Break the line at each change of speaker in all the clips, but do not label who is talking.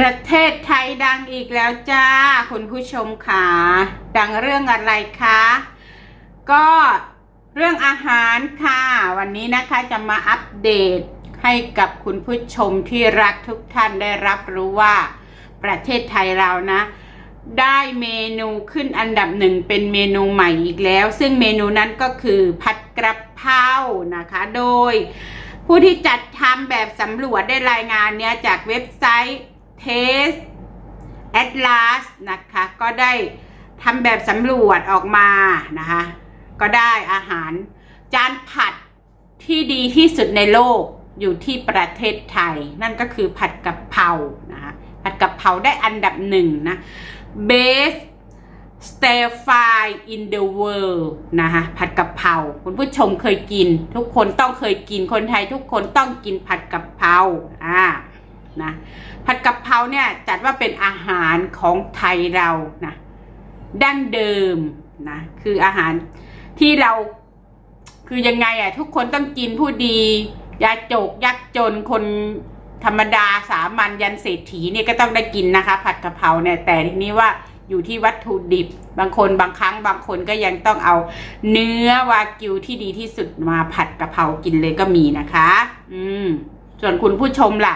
ประเทศไทยดังอีกแล้วจ้า คุณผู้ชมค่ะดังเรื่องอะไรคะ ก็เรื่องอาหารค่ะ วันนี้นะคะจะมาอัปเดตให้กับคุณผู้ชมที่รักทุกท่านได้รับรู้ว่า ประเทศไทยเรานะ ได้เมนูขึ้นอันดับหนึ่งเป็นเมนูใหม่อีกแล้ว ซึ่งเมนูนั้นก็คือผัดกระเพรานะคะ โดย ผู้ที่จัดทำแบบสำรวจได้รายงานเนี้ยจากเว็บไซต์ Taste Atlas นะคะ ก็ได้ทำแบบสำรวจออกมานะคะ ก็ได้อาหาร จานผัดที่ดีที่สุดในโลกอยู่ที่ประเทศไทย นั่นก็คือผัดกะเพรานะคะผัดกะเพราได้อันดับหนึ่งนะ Best stir fry in the world นะคะผัดกะเพราคุณผู้ชมเคยกิน ทุกคนต้องเคยกินคนไทยทุกคนต้องกินผัดกะเพราอ่า นะผัดกะเพราเนี่ยจัดว่าเป็นอาหารของไทยเรานะดั้งเดิมนะคืออาหารที่เราคือยังไงอะทุกคนต้องกินผู้ดียาจกยักษ์จนคนธรรมดาสามัญยันเศรษฐีเนี่ยก็ต้องได้กินนะคะ ผัดกะเพราเนี่ยแต่ทีนี้ว่าอยู่ที่วัตถุดิบ บางคนบางครั้งบางคนก็ยังต้องเอาเนื้อวากิวที่ดีที่สุดมาผัดกะเพรากินเลยก็มีนะคะ อืม ส่วนคุณผู้ชมล่ะ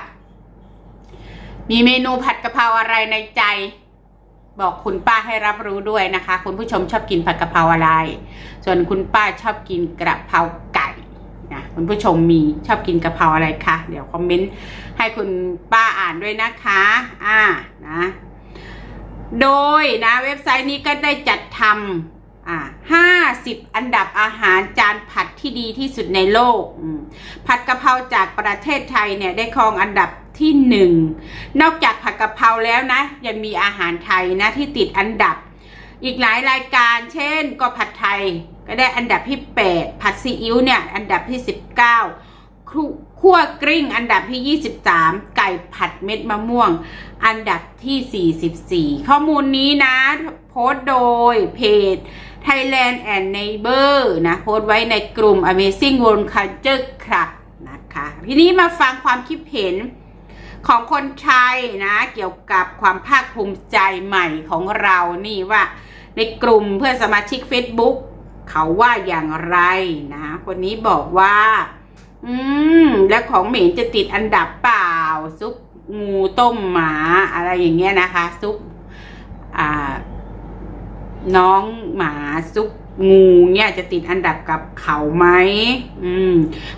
มีเมนูผัดกะเพราอะไรในใจ บอกคุณป้าให้รับรู้ด้วยนะคะ คุณผู้ชมชอบกินผัดกะเพราอะไร ส่วนคุณป้าชอบกินกระเพราไก่นะคุณผู้ชมมีชอบกินกะเพราอะไรคะเดี๋ยวคอมเมนต์ให้คุณป้าอ่านด้วยนะคะอ่านะโดยนะเว็บไซต์นี้ก็ได้จัดทำ อ่าห้าสิบอันดับอาหารจานผัดที่ดีที่สุดในโลก ผัดกะเพราจากประเทศไทยเนี่ยได้ครองอันดับที่หนึ่ง นอกจากผัดกะเพราแล้วนะ ยังมีอาหารไทยนะที่ติดอันดับ อีกหลายรายการ เช่น ก็ผัดไทย ก็ได้อันดับที่ 8 ผัดซีอิ๊วเนี่ย อันดับที่ 19 คั่วกลิ้งอันดับที่ 23 ไก่ผัดเม็ดมะม่วง อันดับที่ 44 ข้อมูลนี้นะ โพสโดยเพจ Thailand and Neighbor นะ โพสไว้ในกลุ่ม Amazing World Culture Club นะคะ ทีนี้มาฟังความคิดเห็นของคนไทยนะ เกี่ยวกับความภาคภูมิใจใหม่ของเรานี่ว่าในกลุ่มเพื่อนสมาชิก Facebook เขาว่าอย่างไรนะ คนนี้บอกว่า อืม แล้วของเหม็นจะติดอันดับเปล่า ซุปงูต้มหมาอะไรอย่างเงี้ยนะคะ ซุปอ่า น้องหมาซุปงูเนี่ยจะติดอันดับกับเขาไหมอืม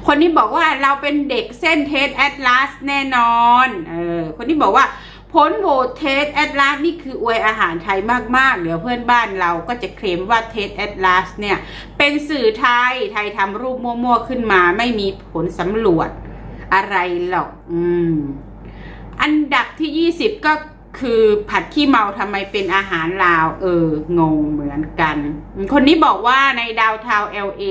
คนนี้บอกว่าเราเป็นเด็กเส้นเทสแอตลาสแน่นอน เออ คนนี้บอกว่า ผลโหวตเทสแอตลาสนี่คืออวยอาหารไทยมาก ๆ เดี๋ยวเพื่อนบ้านเราก็จะเคลมว่าเทสแอตลาสเนี่ย เป็นสื่อไทยไทยทำรูปมั่ว ๆ ขึ้นมาไม่มีผลสำรวจอะไรหรอก อืม อันดับที่ 20 ก็คือผัดขี้เมาทำไมเป็นอาหารลาว เอองงเหมือนกัน คนนี้บอกว่าในดาวทาวเอลเอ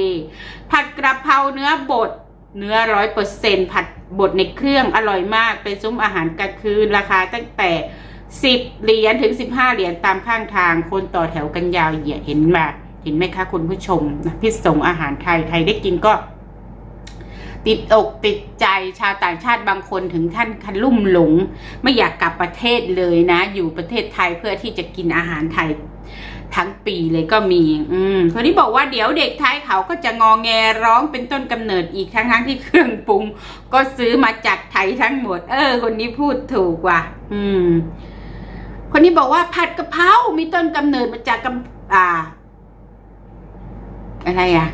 ผัดกระเพราเนื้อบดเนื้อร้อยเปอร์เซ็นผัด บดในเครื่องอร่อยมากเป็นซุ้มอาหารกลางคืนราคาตั้งแต่สิบเหรียญถึงสิบห้าเหรียญตามข้างทางคนต่อแถวกันยาวเหยียดเห็นมาเห็นไหมคะคุณผู้ชมนะพิษสงอาหารไทยใครได้กินก็ ติดอกติดใจชาวต่างชาติบางคนถึงท่านคันลุ่มหลง ไม่อยากกลับประเทศเลยนะ อยู่ประเทศไทยเพื่อที่จะกินอาหารไทย ทั้งปีเลยก็มี อืมคนนี้บอกว่าเดี๋ยวเด็กไทยเขาก็จะงองแงร้องเป็นต้นกำเนิดอีกทั้งทั้งที่เครื่องปรุง ก็ซื้อมาจากไทยทั้งหมด เออ คนนี้พูดถูกว่ะ อืม คนนี้บอกว่าผัดกะเพรามีต้นกำเนิดมาจากกำอ่า อะไรอะ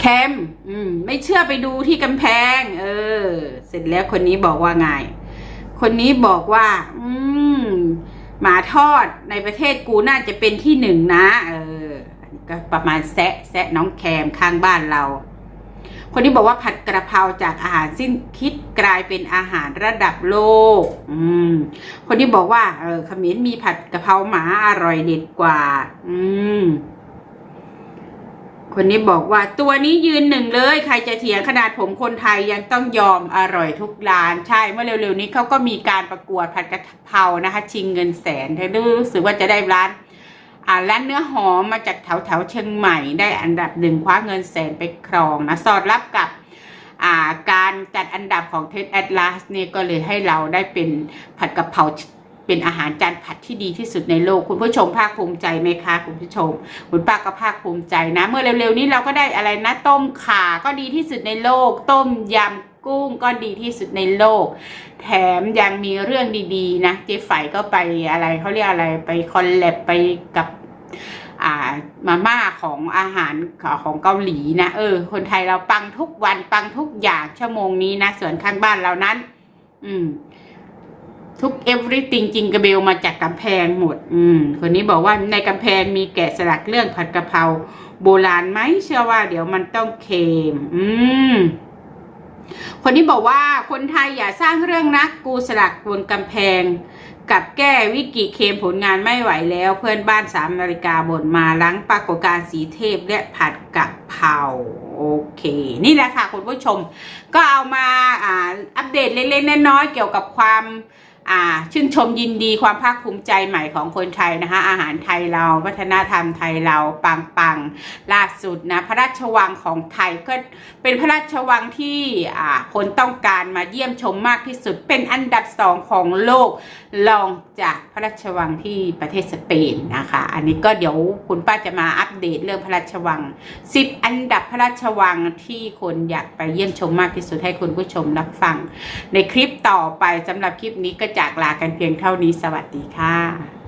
แคมอืม ไม่เชื่อไปดูที่กำแพง เออ เสร็จแล้วคนนี้บอกว่าไง คนนี้บอกว่า อืม หมาทอดในประเทศกูน่าจะเป็นที่หนึ่งนะ เออก็ประมาณแซะแซะน้องแคมข้างบ้านเรา คนที่บอกว่าผัดกระเพราจากอาหารสิ้นคิดกลายเป็นอาหารระดับโลก อืม คนที่บอกว่า เออเขมิ้นมีผัดกะเพราหมาอร่อยเด็ดกว่า อืม คนนี้บอกว่าตัวนี้ยืนหนึ่งเลย ใครจะเถียงขนาดผมคนไทยยังต้องยอมอร่อยทุกร้าน ใช่เมื่อเร็วๆนี้เขาก็มีการประกวดผัดกะเพรานะคะ ชิงเงินแสนเธอรู้สึกว่าจะได้ร้านอ่าร้านเนื้อหอมมาจากแถวแถวเชียงใหม่ได้อันดับหนึ่งคว้าเงินแสนไปครองนะสอดรับกับอ่าการจัดอันดับของเท็ดแอ l ลาสเนี่ยก็เลยให้เราได้เป็นผัดกะเพรา เป็นอาหารจานผัดที่ดีที่สุดในโลก คุณผู้ชมภาคภูมิใจไหมคะคุณผู้ชม คุณป้าก็ภาคภูมิใจนะ เมื่อเร็วๆนี้เราก็ได้อะไรนะต้มข่าก็ดีที่สุดในโลก ต้มยำกุ้งก็ดีที่สุดในโลก แถมยังมีเรื่องดีๆ นะเจ๊ไฝก็ไปอะไรเขาเรียกอะไรไปคอลแลบไปกับอ่ามาม่าของอาหารของเกาหลีนะเออ คนไทยเราปังทุกวันปังทุกอย่างชั่วโมงนี้นะส่วนข้างบ้านเรานั้น อืม ทุก everything จริงกระเบลมาจากกำแพงหมด อืม คนนี้บอกว่าในกำแพงมีแกะสลักเรื่องผัดกะเพราโบราณไหมเชื่อว่าเดี๋ยวมันต้องเค็ม อืม คนนี้บอกว่าคนไทยอย่าสร้างเรื่องนักกูสลักบนกำแพง กับแก้วิกฤตเคมผลงานไม่ไหวแล้ว เพื่อนบ้านสามนาฬิกาบ่นมาหลังปรากฏการสีเทพและผัดกะเพราโอเค นี่แหละค่ะคุณผู้ชม ก็เอามาอ่าอัปเดตเล็กๆน้อยๆเกี่ยวกับความ ชื่นชมยินดีความภาคภูมิใจใหม่ของคนไทยนะคะ อาหารไทยเราวัฒนธรรมไทยเราปังๆล่าสุดนะพระราชวังของไทยก็เป็นพระราชวังที่คนต้องการมาเยี่ยมชมมากที่สุด เป็นอันดับสองของโลกรองจากพระราชวังที่ประเทศสเปนนะคะ อันนี้ก็เดี๋ยวคุณป้าจะมาอัปเดตเรื่องพระราชวัง 10 อันดับพระราชวังที่คนอยากไปเยี่ยมชมมากที่สุดให้คุณผู้ชมรับฟัง ในคลิปต่อไปสำหรับคลิปนี้ก็จะจากลากันเพียงเท่านี้สวัสดีค่ะ